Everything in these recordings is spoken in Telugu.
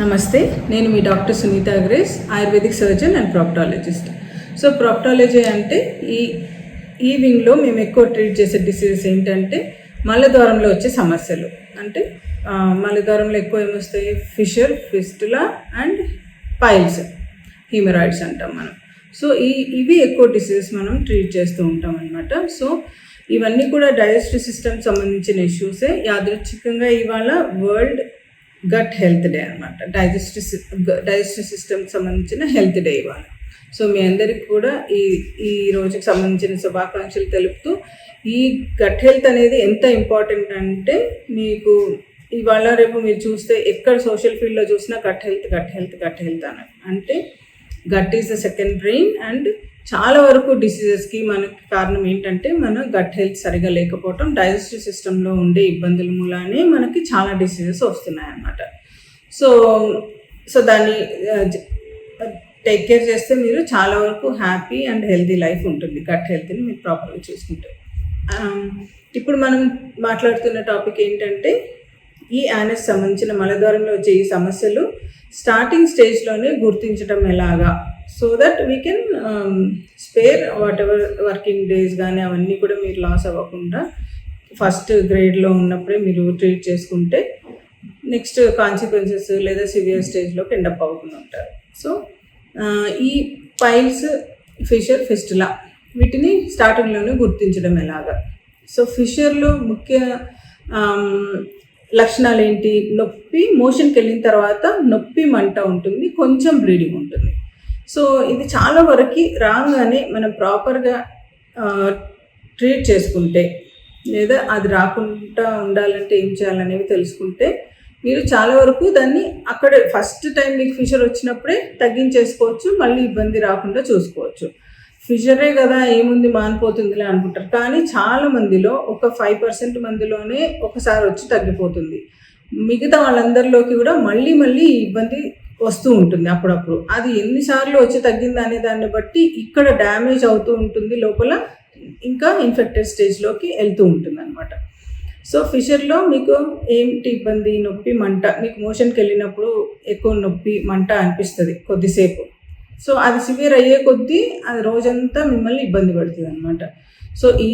నమస్తే నేను మీ doctor Sunitha అగ్రేస్ Ayurvedic surgeon and proctologist. So proctology అంటే ఈ ఈ వింగ్లో మేము ఎక్కువ ట్రీట్ చేసే డిసీజెస్ ఏంటంటే మలద్వారంలో వచ్చే సమస్యలు. అంటే మలద్వారంలో ఎక్కువ ఏమొస్తాయి? Fissure fistula and piles haemorrhoids అంటాం మనం. సో ఈ ఇవి ఎక్కువ డిసీజెస్ మనం ట్రీట్ చేస్తూ ఉంటాం అనమాట సో ఇవన్నీ కూడా డైజెస్టివ్ సిస్టమ్ సంబంధించిన ఇష్యూసే. యాదృచ్ఛికంగా ఇవాళ వరల్డ్ గట్ హెల్త్ డే అనమాట డైజెస్టివ్ డైజెస్టివ్ సిస్టమ్కి సంబంధించిన హెల్త్ డే ఇవాళ. సో మీ అందరికి కూడా ఈ ఈ రోజుకి సంబంధించిన శుభాకాంక్షలు తెలుపుతూ ఈ గట్ హెల్త్ అనేది ఎంత ఇంపార్టెంట్ అంటే మీకు ఇవాళ రేపు మీరు చూస్తే ఎక్కడ సోషల్ ఫీల్డ్లో చూసినా gut health gut health gut health అని అంటే gut is the second brain and చాలా వరకు డిసీజెస్కి మనకి కారణం ఏంటంటే మన గట్ హెల్త్ సరిగా లేకపోవటం డైజెస్టివ్ సిస్టంలో ఉండే ఇబ్బందుల మూలానే మనకి చాలా డిసీజెస్ వస్తున్నాయి అన్నమాట సో సో దాన్ని uh, టేక్ కేర్ చేస్తే మీరు చాలా వరకు హ్యాపీ అండ్ హెల్తీ లైఫ్ ఉంటుంది గట్ హెల్త్ని మీరు ప్రాపర్గా చూసుకుంటే. Um, ఇప్పుడు మనం మాట్లాడుతున్న టాపిక్ ఏంటంటే ఈ యానస్ సంబంధించిన మలద్వారంలో వచ్చే ఈ సమస్యలు స్టార్టింగ్ స్టేజ్లోనే గుర్తించడం ఎలాగా? So that we can spare whatever working days కానీ అవన్నీ కూడా మీరు లాస్ అవ్వకుండా ఫస్ట్ గ్రేడ్లో ఉన్నప్పుడే మీరు ట్రీట్ చేసుకుంటే నెక్స్ట్ కాన్సిక్వెన్సెస్ లేదా సివియర్ స్టేజ్లోకి ఎండప్ అవ్వకుండా ఉంటారు. సో ఈ పైల్స్ ఫిషర్ ఫిస్టులా వీటిని స్టార్టింగ్లోనే గుర్తించడం ఎలాగా? సో ఫిషర్లో ముఖ్య um, లక్షణాలు ఏంటి నొప్పి మోషన్కి వెళ్ళిన తర్వాత నొప్పి మంట ఉంటుంది కొంచెం బ్లీడింగ్ ఉంటుంది. సో ఇది చాలా వరకు రాగానే మనం ప్రాపర్గా ట్రీట్ చేసుకుంటే లేదా అది రాకుండా ఉండాలంటే ఏం చేయాలనేవి తెలుసుకుంటే మీరు చాలా వరకు దాన్ని అక్కడే ఫస్ట్ టైం మీకు ఫిషర్ వచ్చినప్పుడే తగ్గించేసుకోవచ్చు మళ్ళీ ఇబ్బంది రాకుండా చూసుకోవచ్చు. ఫిషరే కదా ఏముంది మానిపోతుందిలే అనుకుంటారు. కానీ చాలా మందిలో ఒక ఫైవ్ పర్సెంట్ మందిలోనే ఒకసారి వచ్చి తగ్గిపోతుంది. మిగతా వాళ్ళందరిలోకి కూడా మళ్ళీ మళ్ళీ ఇబ్బంది వస్తూ ఉంటుంది అప్పుడప్పుడు. అది ఎన్నిసార్లు వచ్చి తగ్గింది అనే దాన్ని బట్టి ఇక్కడ డ్యామేజ్ అవుతూ ఉంటుంది లోపల ఇంకా ఇన్ఫెక్టెడ్ స్టేజ్లోకి వెళ్తూ ఉంటుంది అనమాట సో ఫిషర్లో మీకు ఏంటి ఇబ్బంది? నొప్పి మంట. మీకు మోషన్కి వెళ్ళినప్పుడు ఎక్కువ నొప్పి మంట అనిపిస్తుంది కొద్దిసేపు. సో అది సివియర్ అయ్యే కొద్దీ అది రోజంతా మిమ్మల్ని ఇబ్బంది పడుతుంది అనమాట సో ఈ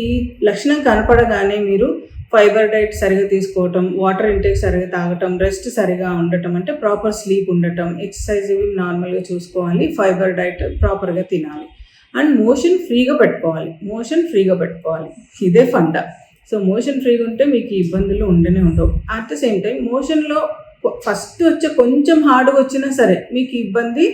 లక్షణం కనపడగానే మీరు ఫైబర్ డైట్ సరిగా తీసుకోవటం వాటర్ ఇంటేక్ సరిగా తాగటం రెస్ట్ సరిగా ఉండటం అంటే ప్రాపర్ స్లీప్ ఉండటం ఎక్సర్సైజ్ ఇవి నార్మల్గా చూసుకోవాలి ఫైబర్ డైట్ ప్రాపర్గా తినాలి. అండ్ మోషన్ ఫ్రీగా పెట్టుకోవాలి మోషన్ ఫ్రీగా పెట్టుకోవాలి. ఇదే ఫండా. సో మోషన్ ఫ్రీగా ఉంటే మీకు ఇబ్బందులు ఉండనే ఉండవు. అట్ ద సేమ్ టైం మోషన్లో ఫస్ట్ వచ్చే కొంచెం హార్డ్గా వచ్చినా సరే మీకు ఇబ్బంది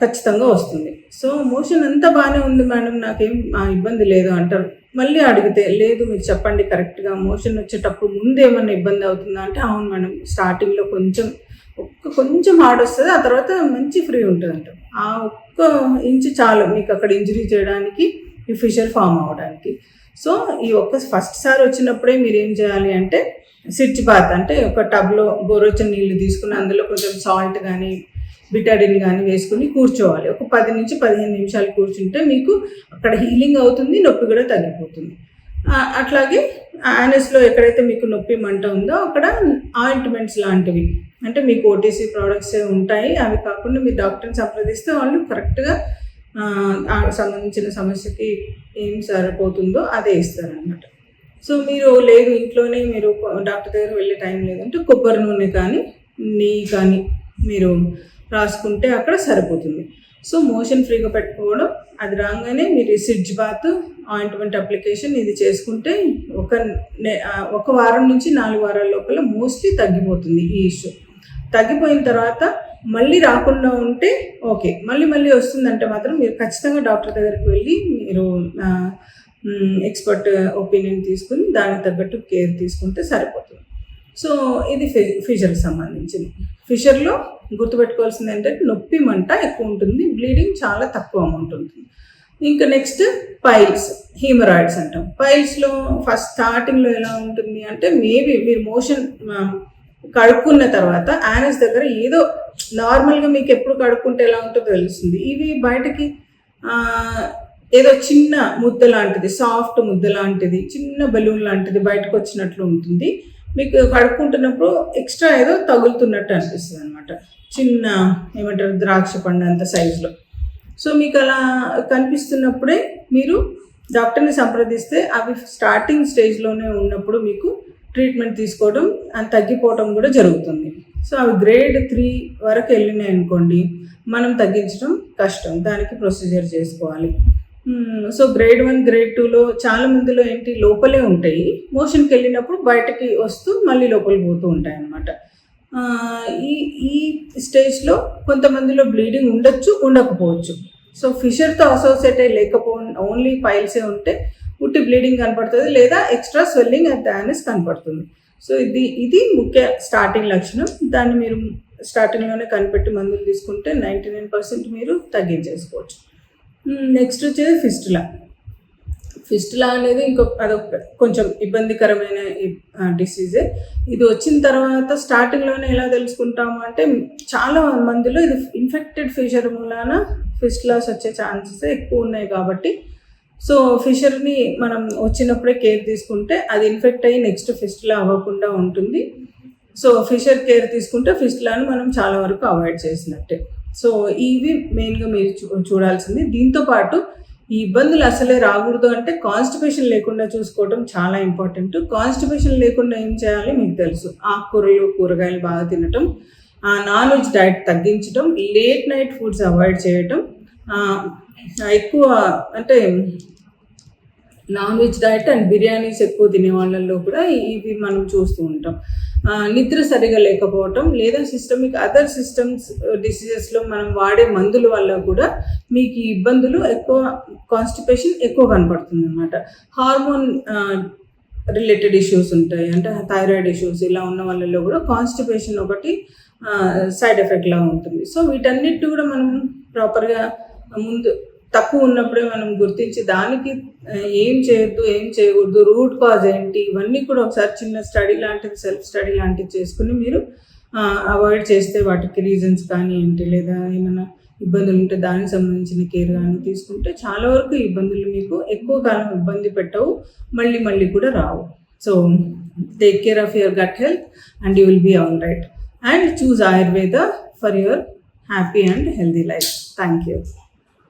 ఖచ్చితంగా వస్తుంది. సో మోషన్ అంతా బాగానే ఉంది మేడం నాకేం ఇబ్బంది లేదు అంటారు. మళ్ళీ అడిగితే లేదు మీరు చెప్పండి కరెక్ట్గా మోషన్ వచ్చేటప్పుడు ముందు ఏమన్నా ఇబ్బంది అవుతుందా అంటే అవును మేడం స్టార్టింగ్లో కొంచెం ఒక్క కొంచెం హార్డ్ వస్తుంది ఆ తర్వాత మంచి ఫ్రీ ఉంటుంది అంట ఆ ఒక్క ఇంచు చాలు మీకు అక్కడ ఇంజరీ చేయడానికి ఈ ఫిషర్ ఫామ్ అవ్వడానికి. సో ఈ ఒక్క ఫస్ట్ సారి వచ్చినప్పుడే మీరు ఏం చేయాలి అంటే సిడ్జ్ బాత్ అంటే ఒక టబ్లో గోరొచ్చిన నీళ్ళు తీసుకుని అందులో కొంచెం సాల్ట్ కానీ బిటాడిన్ కానీ వేసుకుని కూర్చోవాలి. ఒక పది నుంచి పదిహేను నిమిషాలు కూర్చుంటే మీకు అక్కడ హీలింగ్ అవుతుంది నొప్పి కూడా తగ్గిపోతుంది. అట్లాగే యానస్లో ఎక్కడైతే మీకు నొప్పి మంట ఉందో అక్కడ ఆయింట్మెంట్స్ లాంటివి అంటే మీకు ఓటీసీ ప్రోడక్ట్స్ ఉంటాయి అవి కాకుండా మీరు డాక్టర్ని సంప్రదిస్తే వాళ్ళు కరెక్ట్గా సంబంధించిన సమస్యకి ఏం సరిపోతుందో అదే ఇస్తారనమాట సో మీరు లేదు ఇంట్లోనే మీరు డాక్టర్ దగ్గర వెళ్ళే టైం లేదంటే కొబ్బరి నూనె కానీ నెయ్యి కానీ మీరు రాసుకుంటే అక్కడ సరిపోతుంది. సో మోషన్ ఫ్రీగా పెట్టుకోవడం అది రాగానే మీరు సిడ్జ్ బాత్ ఆయింట్మెంట్ అప్లికేషన్ ఇది చేసుకుంటే ఒక ఒక వారం నుంచి నాలుగు వారాల లోపల మోస్ట్లీ తగ్గిపోతుంది ఈ ఇష్యూ. తగ్గిపోయిన తర్వాత మళ్ళీ రాకుండా ఉంటే ఓకే. మళ్ళీ మళ్ళీ వస్తుందంటే మాత్రం మీరు ఖచ్చితంగా డాక్టర్ దగ్గరికి వెళ్ళి మీరు ఎక్స్పర్ట్ ఒపీనియన్ తీసుకుని దానికి తగ్గట్టు కేర్ తీసుకుంటే సరిపోతుంది. సో ఇది ఫి ఫిషర్కి సంబంధించింది. ఫిషర్లో గుర్తుపెట్టుకోవాల్సింది ఏంటంటే నొప్పి మంట ఎక్కువ ఉంటుంది బ్లీడింగ్ చాలా తక్కువ అమౌంట్ ఉంటుంది. ఇంకా నెక్స్ట్ పైల్స్ హీమరాయిడ్స్ అంటాం. పైల్స్లో ఫస్ట్ స్టార్టింగ్లో ఎలా ఉంటుంది అంటే మేబీ మీరు మోషన్ కడుక్కున్న తర్వాత యానస్ దగ్గర ఏదో నార్మల్గా మీకు ఎప్పుడు కడుక్కుంటే ఎలా ఉంటుందో తెలుస్తుంది. ఇవి బయటకి ఏదో చిన్న ముద్ద లాంటిది సాఫ్ట్ ముద్ద లాంటిది చిన్న బెలూన్ లాంటిది బయటకు వచ్చినట్లు ఉంటుంది. మీకు కడుక్కుంటున్నప్పుడు ఎక్స్ట్రా ఏదో తగులుతున్నట్టు అనిపిస్తుంది అనమాట చిన్న ఏమంటారు ద్రాక్ష పండు అంత సైజులో. సో మీకు అలా కనిపిస్తున్నప్పుడే మీరు డాక్టర్ని సంప్రదిస్తే అవి స్టార్టింగ్ స్టేజ్లోనే ఉన్నప్పుడు మీకు ట్రీట్మెంట్ తీసుకోవడం అది తగ్గిపోవడం కూడా జరుగుతుంది. సో అవి గ్రేడ్ త్రీ వరకు వెళ్ళినాయి అనుకోండి మనం తగ్గించడం కష్టం. దానికి ప్రొసీజర్ చేసుకోవాలి. సో గ్రేడ్ వన్ గ్రేడ్ టూలో చాలా మందిలో ఏంటి లోపలే ఉంటాయి. మోషన్కి వెళ్ళినప్పుడు బయటకి వస్తూ మళ్ళీ లోపలికి పోతూ ఉంటాయి అన్నమాట. ఈ ఈ స్టేజ్లో కొంతమందిలో బ్లీడింగ్ ఉండొచ్చు ఉండకపోవచ్చు. సో ఫిషర్తో అసోసియేట్ అయ్యి లేకపో ఓన్లీ పైల్సే ఉంటే ఉట్టి బ్లీడింగ్ కనపడుతుంది లేదా ఎక్స్ట్రా స్వెల్లింగ్ అండ్ డానెస్ కనపడుతుంది. సో ఇది ఇది ముఖ్య స్టార్టింగ్ లక్షణం. దాన్ని మీరు స్టార్టింగ్లోనే కనిపెట్టి మందులు తీసుకుంటే నైంటీ నైన్ పర్సెంట్ మీరు తగ్గించేసుకోవచ్చు. నెక్స్ట్ వచ్చేది ఫిస్టులా. ఫిస్టులా అనేది ఇంకొక అదొక కొంచెం ఇబ్బందికరమైన డిసీజే ఇది వచ్చిన తర్వాత స్టార్టింగ్లోనే ఎలా తెలుసుకుంటాము అంటే చాలా మందిలో ఇది ఇన్ఫెక్టెడ్ ఫిషర్ మూలాన ఫిస్టులాస్ వచ్చే ఛాన్సెస్ ఎక్కువ ఉన్నాయి కాబట్టి. సో ఫిషర్ని మనం వచ్చినప్పుడే కేర్ తీసుకుంటే అది ఇన్ఫెక్ట్ అయ్యి నెక్స్ట్ ఫిస్టులా అవ్వకుండా ఉంటుంది. సో ఫిషర్ కేర్ తీసుకుంటే ఫిస్టులాను మనం చాలా వరకు అవాయిడ్ చేసినట్టే. సో ఇవి మెయిన్గా మీరు చూ చూడాల్సింది. దీంతో పాటు ఈ ఇబ్బందులు అసలే రాకూడదు అంటే కాన్స్టిపేషన్ లేకుండా చూసుకోవడం చాలా ఇంపార్టెంట్ కాన్స్టిపేషన్ లేకుండా ఏం చేయాలి మీకు తెలుసు. ఆకుకూరలు కూరగాయలు బాగా తినటం నాన్ వెజ్ డైట్ తగ్గించడం లేట్ నైట్ ఫుడ్స్ అవాయిడ్ చేయటం ఎక్కువ అంటే non veg diet and biryanis ఎక్కువ తినే వాళ్ళల్లో కూడా ఇవి మనం చూస్తూ ఉంటాం. నిద్ర సరిగా లేకపోవటం లేదా సిస్టమిక్ అదర్ సిస్టమ్స్ డిసీజెస్లో మనం వాడే మందుల వల్ల కూడా మీకు ఈ ఇబ్బందులు ఎక్కువ కాన్స్టిపేషన్ ఎక్కువ కనపడుతుంది అనమాట హార్మోన్ రిలేటెడ్ ఇష్యూస్ ఉంటాయి. అంటే థైరాయిడ్ ఇష్యూస్ ఇలా ఉన్న వాళ్ళలో కూడా కాన్స్టిపేషన్ ఒకటి సైడ్ ఎఫెక్ట్లా ఉంటుంది. సో వీటన్నిటి కూడా మనం ప్రాపర్గా ముందు తక్కువ ఉన్నప్పుడే మనం గుర్తించి దానికి ఏం చేయొద్దు ఏం చేయకూడదు రూట్ కాజ్ ఏంటి ఇవన్నీ కూడా ఒకసారి చిన్న స్టడీ లాంటిది సెల్ఫ్ స్టడీ లాంటిది చేసుకుని మీరు అవాయిడ్ చేస్తే వాటికి రీజన్స్ కానీ ఏంటి లేదా ఏమైనా ఇబ్బందులు ఉంటే దానికి సంబంధించిన కేర్ కానీ తీసుకుంటే చాలా వరకు ఇబ్బందులు మీకు ఎక్కువ కాలం ఇబ్బంది పెట్టవు మళ్ళీ మళ్ళీ కూడా రావు. So take care of your gut health and you will be all right and choose Ayurveda for your happy and healthy life thank you